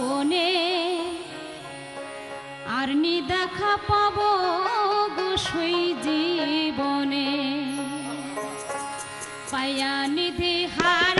গোপনে আর নি দেখা পাব গোসই সেই জীবনে। নিধি হার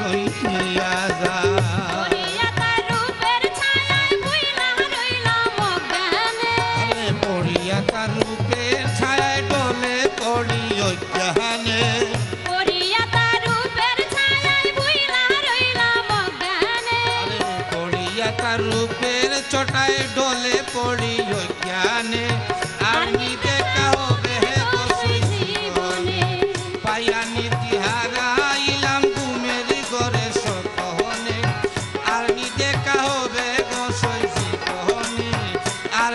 তার রূপের চটায় ডলে পড়ি জ্ঞানে। আমি দেখা হবে পায়ানি তিহারা ইলাম ঘুমের গড়ে সকনে আর নি দেখা হবে গসই জীবনে। আর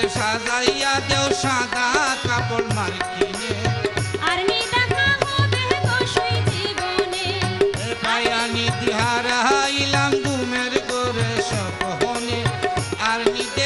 আমারে সাজাইয়া দেও সাদা কাপড় মার্কিনে আর নিদা খাব দেহ সুই আর নিতে